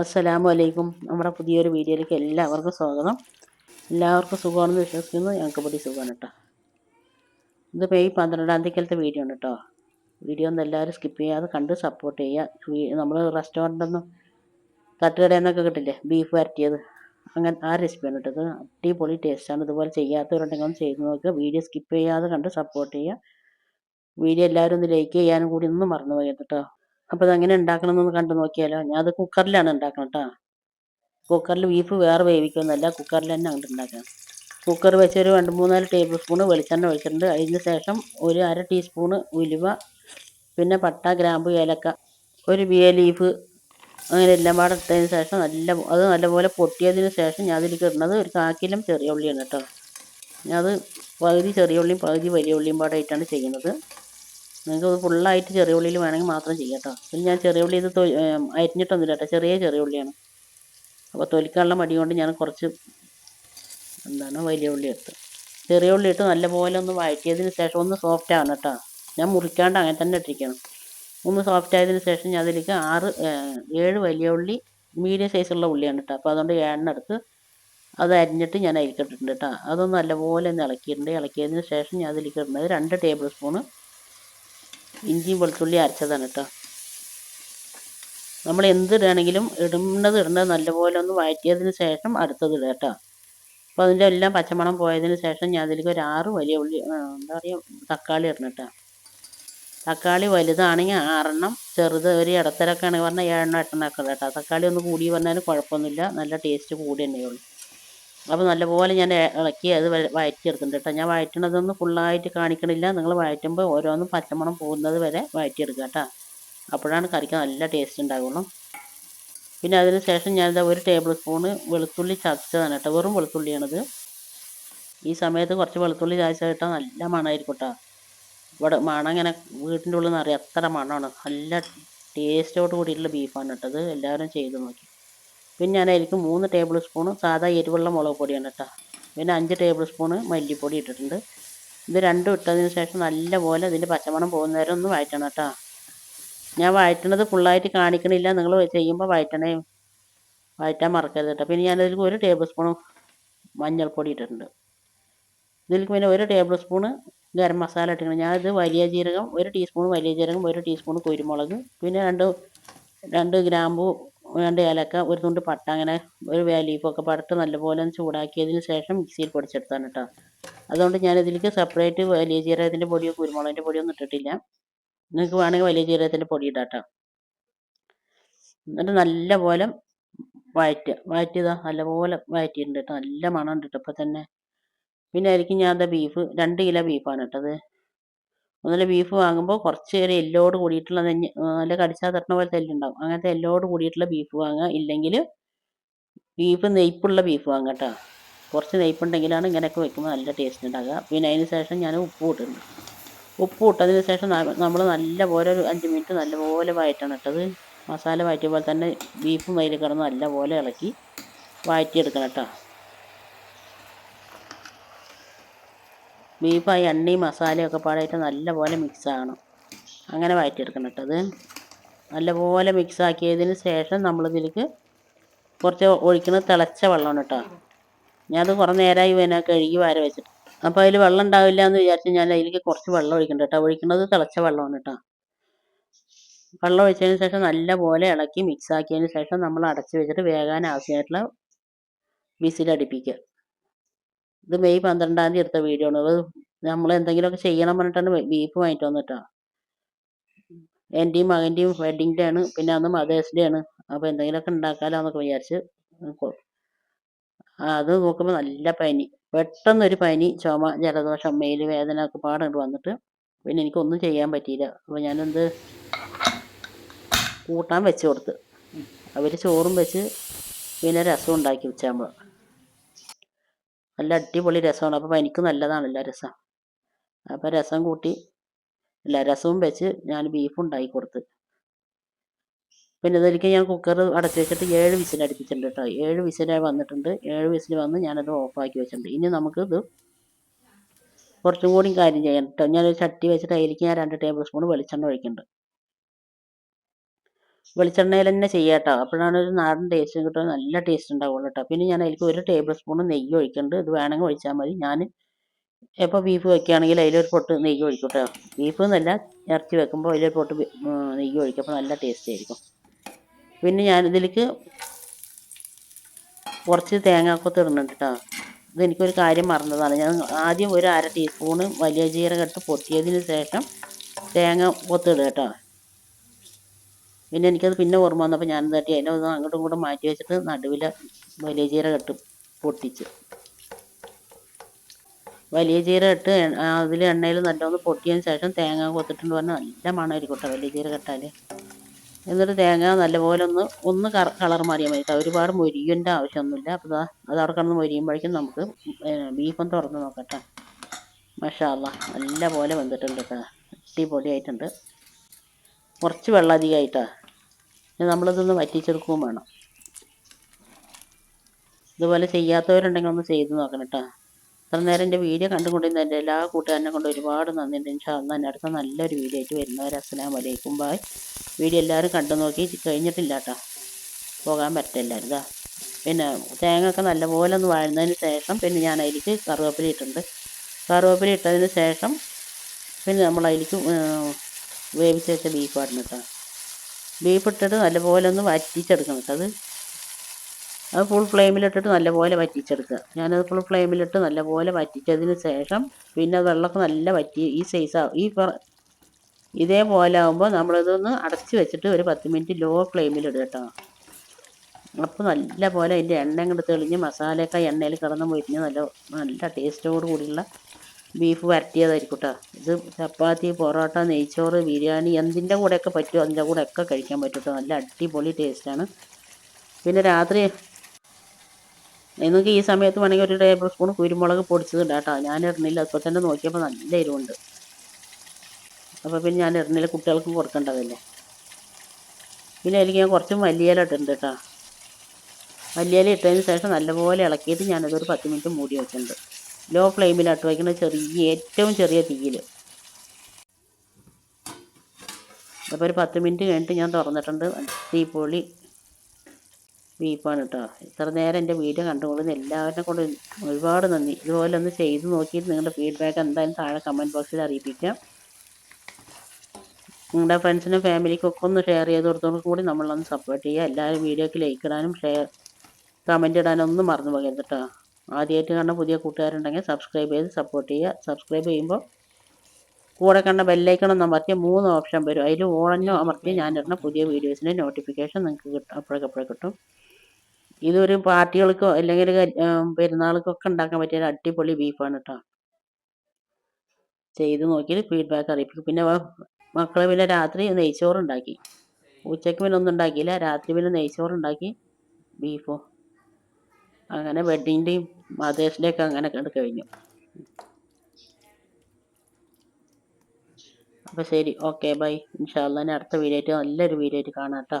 അസ്സലാമു അലൈക്കും നമ്മുടെ പുതിയൊരു വീഡിയോയിലേക്ക് എല്ലാവർക്കും സ്വാഗതം. എല്ലാവർക്കും സുഖമാണെന്ന് വിശ്വസിക്കുന്നു. ഞങ്ങൾക്ക് പൊടി സുഖമാണ് കേട്ടോ. ഇത് മെയ് പന്ത്രണ്ടാം തീയതിക്കലത്തെ വീഡിയോ ഉണ്ട് കേട്ടോ. വീഡിയോ ഒന്ന് എല്ലാവരും സ്കിപ്പ് ചെയ്യാതെ കണ്ട് സപ്പോർട്ട് ചെയ്യുക. നമ്മൾ റെസ്റ്റോറന്റൊന്നും തട്ടുകടയിൽ നിന്നൊക്കെ കിട്ടില്ലേ? ബീഫ് വരട്ടിയത്. അങ്ങനെ ആ റെസിപ്പിയാണ് കേട്ടത്. അടിപൊളി ടേസ്റ്റാണ് ഇതുപോലെ ചെയ്യാത്തവരുണ്ടെങ്കിൽ ചെയ്ത് നോക്കുക. വീഡിയോ സ്കിപ്പ് ചെയ്യാതെ കണ്ട് സപ്പോർട്ട് ചെയ്യുക. വീഡിയോ എല്ലാവരും ഒന്ന് ലൈക്ക് ചെയ്യാനും കൂടി ഒന്നും മറന്നു പോയത് കേട്ടോ. അപ്പോൾ അതെങ്ങനെ ഉണ്ടാക്കണമെന്നൊന്ന് കണ്ടു നോക്കിയാലോ. ഞാൻ അത് കുക്കറിലാണ് ഉണ്ടാക്കണം കേട്ടോ കുക്കറിൽ ബീഫ് വേറെ വേവിക്കുമെന്നല്ല കുക്കറിൽ തന്നെ അങ്ങോട്ട് ഉണ്ടാക്കണം കുക്കർ വെച്ച് ഒരു രണ്ട് മൂന്നാൽ ടേബിൾ സ്പൂണ് വെളിച്ചെണ്ണ ഒഴിച്ചിട്ടുണ്ട്. അതിന് ശേഷം ഒരു അര ടീസ്പൂണ് ഉലുവ പിന്നെ പട്ട ഗ്രാമ്പു ഏലക്ക ഒരു ബിയ ലീഫ് അങ്ങനെ എല്ലാം പാടെ ഇട്ടതിന് ശേഷം നല്ല അത് നല്ലപോലെ പൊട്ടിയതിന് ശേഷം ഞാൻ അതിലേക്ക് ഇടുന്നത് ഒരു കാക്കിലും ചെറിയ ഉള്ളിയാണ് കേട്ടോ അത് പകുതി ചെറിയ ഉള്ളിയും പകുതി വലിയ ഉള്ളിയും പാടായിട്ടാണ് ചെയ്യുന്നത്. നിങ്ങൾക്ക് ഫുൾ ഫുള്ളായിട്ട് ചെറിയ ഉള്ളിയിൽ വേണമെങ്കിൽ മാത്രം ചെയ്യാം കേട്ടോ. പിന്നെ ഞാൻ ചെറിയ ഉള്ളി ഇത് അരിഞ്ഞിട്ടൊന്നുമില്ല കേട്ടോ. ചെറിയ ചെറിയ ഉള്ളിയാണ്. അപ്പോൾ തൊലിക്കാനുള്ള മടി കൊണ്ട് ഞാൻ കുറച്ച് എന്താണ് വലിയ ഉള്ളി എടുത്ത്. ചെറിയ ഉള്ളി ഇട്ട് നല്ലപോലെ ഒന്ന് വഴറ്റിയതിന് ശേഷം ഒന്ന് സോഫ്റ്റ് ആവണം കേട്ടോ. ഞാൻ മുറിക്കാണ്ട് അങ്ങനെ തന്നെ ഇട്ടിരിക്കണം ഒന്ന് സോഫ്റ്റ് ആയതിന് ശേഷം ഞാൻ അതിലേക്ക് ആറ് ഏഴ് വലിയ ഉള്ളി മീഡിയം സൈസുള്ള ഉള്ളിയാണ് കേട്ടോ. അപ്പോൾ അതുകൊണ്ട് എണ്ണ എടുത്ത് അത് അരിഞ്ഞിട്ട് ഞാൻ അതിലേക്ക് ഇട്ടിട്ടുണ്ട് കേട്ടോ. അതൊന്ന് നല്ലപോലെ ഒന്ന് ഇളക്കിയിട്ടുണ്ട്. ഇളക്കിയതിന് ശേഷം ഞാൻ അതിലേക്ക് ഇടുന്നത് രണ്ട് ടേബിൾ സ്പൂണ് ഇഞ്ചിയും വെളുത്തുള്ളി അരച്ചതാണ് കേട്ടോ നമ്മൾ എന്ത് ഇടുകയാണെങ്കിലും ഇടുന്നത് ഇടുന്നത് നല്ലപോലെ ഒന്ന് വഴറ്റിയതിന് ശേഷം അടുത്തത് ഇടുക കേട്ടോ അപ്പോൾ അതിന്റെ എല്ലാം പച്ചമണം പോയതിന് ശേഷം ഞാൻ അതിലേക്ക് ഒരു ആറ് വലിയ ഉള്ളി എന്താ പറയുക തക്കാളി ഇടണം കേട്ടോ തക്കാളി വലുതാണെങ്കിൽ ആറെണ്ണം ചെറുത് ഒരു ഇടത്തരക്കാണെങ്കിൽ പറഞ്ഞാൽ ഏഴെണ്ണം എട്ടെണ്ണം ഒക്കെ കേട്ടോ തക്കാളി ഒന്ന് കൂടി പറഞ്ഞാലും കുഴപ്പമൊന്നുമില്ല. നല്ല ടേസ്റ്റ് കൂടി തന്നെയുള്ളൂ അപ്പോൾ നല്ലപോലെ ഞാൻ ഇളക്കി അത് വഴറ്റിയെടുക്കുന്നുണ്ട് കേട്ടോ. ഞാൻ വഴറ്റണതൊന്നും ഫുള്ളായിട്ട് കാണിക്കണില്ല. നിങ്ങൾ വഴറ്റുമ്പോൾ ഓരോന്നും പച്ചമണം പോകുന്നത് വരെ വഴറ്റിയെടുക്കുക കേട്ടോ. അപ്പോഴാണ് കറിക്ക് നല്ല ടേസ്റ്റ് ഉണ്ടാവുള്ളൂ. പിന്നെ അതിന് ശേഷം ഞാനിതാ ഒരു ടേബിൾ സ്പൂണ് വെളുത്തുള്ളി ചതച്ചതാണ് കേട്ടോ. വെറും വെളുത്തുള്ളിയാണിത്. ഈ സമയത്ത് കുറച്ച് വെളുത്തുള്ളി ചതച്ച കേട്ടോ നല്ല മണമായിരിക്കും കേട്ടോ. ഇവിടെ മണം ഇങ്ങനെ വീട്ടിന്റെ ഉള്ളിൽ നിന്ന് അറിയാം എത്ര മണമാണ്. നല്ല ടേസ്റ്റോട് കൂടിയിട്ടുള്ള ബീഫാണ് കേട്ടത് എല്ലാവരും ചെയ്ത് നോക്കി. പിന്നെ ഞാൻ അതിലേക്ക് മൂന്ന് ടേബിൾ സ്പൂൺ സാധാ എരിവുള്ള മുളക് പൊടിയാണ് കേട്ടോ. പിന്നെ അഞ്ച് ടേബിൾ സ്പൂണ് മല്ലിപ്പൊടി ഇട്ടിട്ടുണ്ട്. ഇത് രണ്ടും ഇട്ടതിന് ശേഷം നല്ലപോലെ ഇതിന്റെ പച്ചമണം പോകുന്നവരെ ഒന്ന് വഴറ്റണം കേട്ടോ. ഞാൻ വഴറ്റണത് ഫുള്ളായിട്ട് കാണിക്കണില്ല. നിങ്ങൾ ചെയ്യുമ്പോൾ വഴറ്റണേ വഴറ്റാൻ മറക്കരുത് കേട്ടോ. പിന്നെ ഞാനതിലേക്ക് ഒരു ടേബിൾ സ്പൂൺ മഞ്ഞൾപ്പൊടി ഇട്ടിട്ടുണ്ട്. ഇതിലേക്ക് പിന്നെ ഒരു ടേബിൾ സ്പൂണ് ഗരം മസാല ഇട്ടിട്ടുണ്ട്. ഞാനത് വലിയ ജീരകം ഒരു ടീസ്പൂൺ വലിയ ജീരകം ഒരു ടീസ്പൂൺ കുരുമുളക് പിന്നെ രണ്ട് രണ്ട് ഗ്രാമ്പു രണ്ട് ഏലക്ക ഒരു തുണ്ട് പട്ട അങ്ങനെ ഒരു വേലീഫൊക്കെ പടട്ട് നല്ലപോലെ ഒന്ന് ചൂടാക്കിയതിന് ശേഷം മിക്സിയിൽ പൊടിച്ചെടുത്താണ് കേട്ടോ അതുകൊണ്ട് ഞാൻ ഇതിലേക്ക് സെപ്പറേറ്റ് വലിയ ജീരകത്തിന്റെ പൊടിയോ കുരുമുളകിന്റെ പൊടിയോ ഒന്നും ഇട്ടിട്ടില്ല. നിങ്ങൾക്ക് വേണമെങ്കിൽ വലിയ ജീരകത്തിന്റെ പൊടി ഇടാം കേട്ടോ എന്നിട്ട് നല്ലപോലെ വഴറ്റുക വഴറ്റിയതാ നല്ലപോലെ വഴറ്റിയിട്ടുണ്ട് കേട്ടോ നല്ല മണം ഉണ്ട് കേട്ടോ ഇപ്പം തന്നെ പിന്നെ ആയിരിക്കും ഞാൻ എന്താ ബീഫ് രണ്ട് കിലോ ബീഫാണ് ഇട്ടത് ഒന്നുമില്ല ബീഫ് വാങ്ങുമ്പോൾ കുറച്ച് ഒരു എല്ലോട് കൂടിയിട്ടുള്ള നെഞ്ഞ് നല്ല കടിച്ചാൽ തട്ടണ പോലത്തെ എല്ലുണ്ടാവും. അങ്ങനത്തെ എല്ലോട് കൂടിയിട്ടുള്ള ബീഫ് വാങ്ങുക. ഇല്ലെങ്കിൽ ബീഫ് നെയ്പ്പുള്ള ബീഫ് വാങ്ങുക കേട്ടോ കുറച്ച് നെയ്പ്പുണ്ടെങ്കിലാണ് ഇങ്ങനെയൊക്കെ വെക്കുമ്പോൾ നല്ല ടേസ്റ്റ് ഉണ്ടാകുക പിന്നെ അതിന് ശേഷം ഞാൻ ഉപ്പ് ഇട്ടിട്ടുണ്ട് ഉപ്പ് ഇട്ടതിന് ശേഷം നമ്മൾ നല്ലപോലെ ഒരു അഞ്ച് മിനിറ്റ് നല്ലപോലെ വയറ്റാണ് ഇട്ടത് മസാല വയറ്റിയ പോലെ തന്നെ ബീഫും അതിൽ കിടന്ന് നല്ലപോലെ ഇളക്കി വഴറ്റിയെടുക്കണം കേട്ടോ ബീഫ് ആ എണ്ണയും മസാലയും ഒക്കെ പാടായിട്ട് നല്ലപോലെ മിക്സ് ആകണം. അങ്ങനെ വഴറ്റിയെടുക്കണം കേട്ടോ അത്. നല്ലപോലെ മിക്സ് ആക്കിയതിന് ശേഷം നമ്മളിതിലേക്ക് കുറച്ച് ഒഴിക്കുന്നത് തിളച്ച വെള്ളമാണ് കേട്ടോ. ഞാനത് കുറേ നേരമായി പിന്നെ കഴുകി വാര വെച്ചിട്ട്. അപ്പോൾ അതിൽ വെള്ളം ഉണ്ടാവില്ല എന്ന് വിചാരിച്ച് ഞാൻ അതിലേക്ക് കുറച്ച് വെള്ളം ഒഴിക്കണ്ട കേട്ടോ. ഒഴിക്കുന്നത് തിളച്ച വെള്ളമാണ് കേട്ടോ. വെള്ളം ഒഴിച്ചതിന് ശേഷം നല്ലപോലെ ഇളക്കി മിക്സ് ആക്കിയതിന് ശേഷം നമ്മൾ അടച്ച് വെച്ചിട്ട് വേകാൻ ആവശ്യമായിട്ടുള്ള വിസിലടിപ്പിക്കുക. ഇത് മെയ് പന്ത്രണ്ടാം തീയതി എടുത്ത വീഡിയോ ആണ്. അത് നമ്മൾ എന്തെങ്കിലുമൊക്കെ ചെയ്യണം പറഞ്ഞിട്ടാണ് ബീഫ് വാങ്ങിട്ട് വന്നിട്ടാ. എന്റെയും മകന്റെയും വെഡിങ് ഡേ ആണ്. പിന്നെ അന്ന് മദേഴ്സ് ഡേ ആണ്. അപ്പോൾ എന്തെങ്കിലുമൊക്കെ ഉണ്ടാക്കാലോ എന്നൊക്കെ വിചാരിച്ച് അത് നോക്കുമ്പോൾ നല്ല പനി. പെട്ടെന്നൊരു പനി ചുമ ജലദോഷം മേൽ വേദന ഒക്കെ പാടുണ്ട് വന്നിട്ട് പിന്നെ എനിക്കൊന്നും ചെയ്യാൻ പറ്റിയില്ല. അപ്പോൾ ഞാനെന്ത് കൂട്ടാൻ വെച്ച് കൊടുത്ത്. അവർ ചോറും വെച്ച് പിന്നെ രസം ഉണ്ടാക്കി ഉച്ചയാകുമ്പോൾ നല്ല അടിപൊളി രസമാണ്. അപ്പോൾ പനിക്ക് നല്ലതാണല്ലോ രസം. അപ്പോൾ രസം കൂട്ടി അല്ല രസവും വെച്ച് ഞാൻ ബീഫ് ഉണ്ടാക്കി കൊടുത്ത്. പിന്നെ ഇതൊരിക്കൽ ഞാൻ കുക്കർ അടച്ചു വെച്ചിട്ട് ഏഴ് വിസിൽ അടുപ്പിച്ചിട്ടുണ്ട് കേട്ടോ. ഏഴ് വിസിലായി വന്നിട്ടുണ്ട്. ഏഴ് വിസിൽ വന്ന് ഞാനത് ഓഫാക്കി വെച്ചിട്ടുണ്ട്. ഇനി നമുക്കിത് കുറച്ചും കൂടി കാര്യം ചെയ്യണം കേട്ടോ. ഞാനൊരു ചട്ടി വെച്ചിട്ട് അതിലേക്ക് ഞാൻ രണ്ട് ടേബിൾ സ്പൂൺ വെളിച്ചെണ്ണ ഒഴിക്കുന്നുണ്ട്. വെളിച്ചെണ്ണയിൽ തന്നെ ചെയ്യാട്ടോ. അപ്പോഴാണ് ഒരു നാടൻ ടേസ്റ്റ് കിട്ടുന്നത് നല്ല ടേസ്റ്റ് ഉണ്ടാവുള്ളൂ കേട്ടോ പിന്നെ ഞാൻ അതിലേക്ക് ഒരു ടേബിൾ സ്പൂൺ നെയ്യ് ഒഴിക്കുന്നുണ്ട് ഇത് വേണമെങ്കിൽ ഒഴിച്ചാൽ മതി. ഞാൻ എപ്പോൾ ബീഫ് വെക്കുകയാണെങ്കിൽ അതിലൊരു പൊട്ട് നെയ്യ് ഒഴിക്കും ബീഫ് എന്നല്ല ഇറച്ചി വെക്കുമ്പോൾ അതിലൊരു പൊട്ട് നെയ്യ് ഒഴിക്കും. അപ്പോൾ നല്ല ടേസ്റ്റ് ആയിരിക്കും. പിന്നെ ഞാൻ ഇതിലേക്ക് കുറച്ച് തേങ്ങാക്കൊത്ത് ഇടുന്നുണ്ട് കേട്ടോ ഇതെനിക്കൊരു കാര്യം മറന്നതാണ്. ഞാൻ ആദ്യം ഒരു അര ടീസ്പൂണ് വലിയ ജീരകം ഇട്ട് പൊട്ടിയതിന് ശേഷം തേങ്ങ കൊത്തിടുക കേട്ടോ പിന്നെ എനിക്കത് പിന്നെ ഓർമ്മ വന്നപ്പോൾ ഞാൻ തട്ടി അതിനെ ഒന്ന് അങ്ങോട്ടും ഇങ്ങോട്ടും മാറ്റി വെച്ചിട്ട് നടുവിൽ വലിയ ചീര ഇട്ട് പൊട്ടിച്ച്. വലിയ ചീര ഇട്ട് അതിൽ എണ്ണയിൽ നല്ലോണം പൊട്ടിയതിന് ശേഷം തേങ്ങ കൊത്തിട്ടുണ്ട് പറഞ്ഞാൽ നല്ല മണമായിരിക്കും കേട്ടോ വലിയ ചീര കെട്ടാൽ എന്നിട്ട് തേങ്ങ നല്ലപോലെ ഒന്ന് ഒന്ന് കളർ മാറിയാൽ മതി ഒരുപാട് മൊരിയേണ്ട ആവശ്യമൊന്നുമില്ല. അപ്പോൾ അത് അവിടെ കിടന്ന് മൊരിയുമ്പോഴേക്കും നമുക്ക് ബീഫും തുറന്ന് നോക്കട്ടെ മഷാല്ല നല്ല പോലെ വെന്തിട്ടുണ്ട് കേട്ടോ. അടിപൊളിയായിട്ടുണ്ട്. കുറച്ച് വെള്ളം അധികമായിട്ടാണ് ഇനി നമ്മളിതൊന്ന് വറ്റിച്ചെടുക്കുകയും വേണം. ഇതുപോലെ ചെയ്യാത്തവരുണ്ടെങ്കിൽ ഒന്ന് ചെയ്ത് നോക്കണം കേട്ടോ. ഇത്ര നേരം എന്റെ വീഡിയോ കണ്ടുകൊണ്ടിരുന്ന എന്റെ എല്ലാ കൂട്ടുകാരനെ കൊണ്ട് ഒരുപാട് നന്ദിയുണ്ട്. ഇൻഷാ അന്ന് എന്റെ അടുത്ത നല്ലൊരു വീഡിയോ ആയിട്ട് വരുന്നവർ അസ്സലാം വലൈക്കും ബായ് വീഡിയോ എല്ലാവരും കണ്ടു നോക്കി കഴിഞ്ഞിട്ടില്ല കേട്ടോ. പോകാൻ പറ്റില്ല ഇതാ. പിന്നെ തേങ്ങ ഒക്കെ നല്ലപോലെ ഒന്ന് വാഴുന്നതിന് ശേഷം പിന്നെ ഞാൻ അതിലേക്ക് കറുവേപ്പില ഇട്ടിട്ടുണ്ട്. ശേഷം പിന്നെ നമ്മൾ അതിലേക്ക് വേവിച്ച് വെച്ച ബീഫ് ഇടണം കേട്ടോ ബീഫ് ഇട്ടിട്ട് നല്ലപോലെ ഒന്ന് വറ്റിച്ചെടുക്കണം അത്. അത് ഫുൾ ഫ്ലെയിമിലിട്ടിട്ട് നല്ലപോലെ വറ്റിച്ചെടുക്കുക. ഞാനത് ഫുൾ ഫ്ലെയിമിലിട്ട് നല്ലപോലെ വറ്റിച്ചതിന് ശേഷം പിന്നെ വെള്ളമൊക്കെ നല്ല വറ്റി ഈ സൈസ് ഈ ഇതേപോലെ ആകുമ്പോൾ നമ്മളിതൊന്ന് അടച്ച് വെച്ചിട്ട് ഒരു പത്ത് മിനിറ്റ് ലോ ഫ്ലെയിമിലിടുക കേട്ടോ അപ്പോൾ നല്ല പോലെ അതിന്റെ എണ്ണ ഇങ്ങോട്ട് തെളിഞ്ഞ് മസാലയൊക്കെ എണ്ണയിൽ കിടന്ന് പൊരിഞ്ഞ് നല്ല നല്ല ടേസ്റ്റോട് കൂടിയുള്ള ബീഫ് വരട്ടിയതായിരിക്കും കേട്ടോ ഇത് ചപ്പാത്തി പൊറോട്ട നെയ്ച്ചോറ് ബിരിയാണി എന്തിന്റെ കൂടെയൊക്കെ പറ്റുമോ അതിന്റെ കൂടെയൊക്കെ കഴിക്കാൻ പറ്റും കേട്ടോ നല്ല അടിപൊളി ടേസ്റ്റാണ് പിന്നെ രാത്രി നിങ്ങൾക്ക് ഈ സമയത്ത് വേണമെങ്കിൽ ഒരു ടേബിൾ സ്പൂൺ കുരുമുളക് പൊടിച്ചത് ഇടാം കേട്ടോ ഞാൻ ഇടുന്നില്ല അപ്പോൾ തന്നെ നോക്കിയപ്പോൾ നല്ല എരിവുണ്ട്. അപ്പോൾ പിന്നെ ഞാൻ ഇടുന്നില്ല കുട്ടികൾക്കും കൊടുക്കേണ്ടതല്ലേ. പിന്നെ എനിക്ക് ഞാൻ കുറച്ച് മല്ലിയില ഇട്ടുണ്ട് കേട്ടോ മല്ലിയില ഇട്ടതിന് ശേഷം നല്ലപോലെ ഇളക്കിയിട്ട് ഞാനതൊരു പത്ത് മിനിറ്റ് മൂടി വെച്ചിട്ടുണ്ട്. ലോ ഫ്ലെയിമിലാട്ട് വയ്ക്കുന്ന ചെറിയ ഏറ്റവും ചെറിയ തീയിൽ അപ്പോൾ ഒരു പത്ത് മിനിറ്റ് കഴിഞ്ഞിട്ട് ഞാൻ തുറന്നിട്ടുണ്ട്. തീപ്പൊളി ബീഫാണ് കേട്ടോ ഇത്ര നേരം എന്റെ വീഡിയോ കണ്ടുകൊള്ളുന്ന എല്ലാവരെയും കൊണ്ട് ഒരുപാട് നന്ദി. ഇതുപോലെ ഒന്ന് ചെയ്ത് നോക്കിയിട്ട് നിങ്ങളുടെ ഫീഡ്ബാക്ക് എന്തായാലും താഴെ കമന്റ് ബോക്സിൽ അറിയിപ്പിക്കാം. നിങ്ങളുടെ ഫ്രണ്ട്സിനും ഫാമിലിക്കും ഒക്കെ ഒന്ന് ഷെയർ ചെയ്ത് കൊടുത്തോട് കൂടി നമ്മളൊന്ന് സപ്പോർട്ട് ചെയ്യുക. എല്ലാവരും വീഡിയോക്ക് ലൈക്ക് ഇടാനും ഷെയർ കമന്റ് ഇടാനും ഒന്നും മറന്നു പോകരുത് കേട്ടോ ആദ്യമായിട്ട് കണ്ട പുതിയ കൂട്ടുകാരുണ്ടെങ്കിൽ സബ്സ്ക്രൈബ് ചെയ്ത് സപ്പോർട്ട് ചെയ്യുക. സബ്സ്ക്രൈബ് ചെയ്യുമ്പോൾ കൂടെ കണ്ട ബെല്ലൈക്കണം അമർത്തിയ മൂന്ന് ഓപ്ഷൻ വരും. അതിൽ ഓണഞ്ഞോ അമർത്തി ഞാൻ ഇടുന്ന പുതിയ വീഡിയോസിന്റെ നോട്ടിഫിക്കേഷൻ നിങ്ങൾക്ക് കിട്ടും. അപ്പോഴൊക്കെ കിട്ടും. ഇതൊരു പാർട്ടികൾക്കോ അല്ലെങ്കിൽ പെരുന്നാൾക്കോ ഒക്കെ ഉണ്ടാക്കാൻ പറ്റിയ ഒരു അടിപൊളി ബീഫാണ് കേട്ടോ ചെയ്ത് നോക്കിയിട്ട് ഫീഡ്ബാക്ക് അറിയിപ്പിക്കും. പിന്നെ മക്കൾ പിന്നെ രാത്രി നെയ്ച്ചോറ് ഉണ്ടാക്കി. ഉച്ചയ്ക്ക് പിന്നെ ഒന്നും ഉണ്ടാക്കിയില്ല. രാത്രി പിന്നെ നെയ്ച്ചോറ് ഉണ്ടാക്കി ബീഫോ അങ്ങനെ വെഡ്ഡിന്റെയും മദേഴ്സ് ഒക്കെ അങ്ങനെ കണ്ട് കഴിഞ്ഞു. അപ്പോൾ ശരി ഓക്കെ ബൈ. ഇൻഷാല്ലാ അടുത്ത വീഡിയോ ആയിട്ട് നല്ലൊരു വീഡിയോ ആയിട്ട് കാണാം കേട്ടോ.